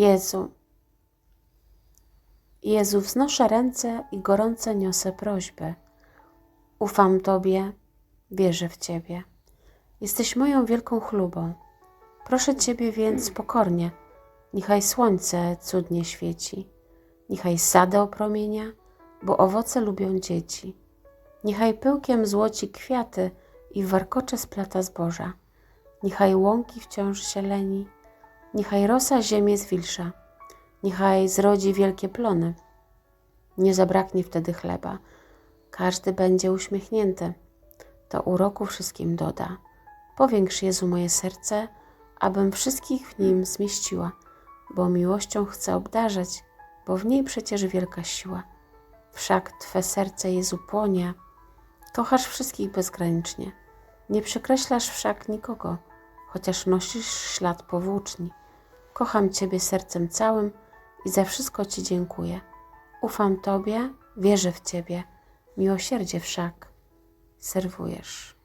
Jezu, Jezu, wznoszę ręce i gorące niosę prośby. Ufam Tobie, wierzę w Ciebie. Jesteś moją wielką chlubą. Proszę Ciebie więc pokornie, niechaj słońce cudnie świeci, niechaj sadę opromienia, bo owoce lubią dzieci. Niechaj pyłkiem złoci kwiaty i warkocze splata zboża. Niechaj łąki wciąż zieleni, niechaj rosa ziemię zwilsza, niechaj zrodzi wielkie plony. Nie zabraknie wtedy chleba, każdy będzie uśmiechnięty, to uroku wszystkim doda. Powiększ Jezu moje serce, abym wszystkich w nim zmieściła, bo miłością chcę obdarzać, bo w niej przecież wielka siła. Wszak Twe serce Jezu płonie, kochasz wszystkich bezgranicznie. Nie przekreślasz wszak nikogo, chociaż nosisz ślad powłóczni. Kocham Ciebie sercem całym i za wszystko Ci dziękuję. Ufam Tobie, wierzę w Ciebie, miłosierdzie wszak serwujesz.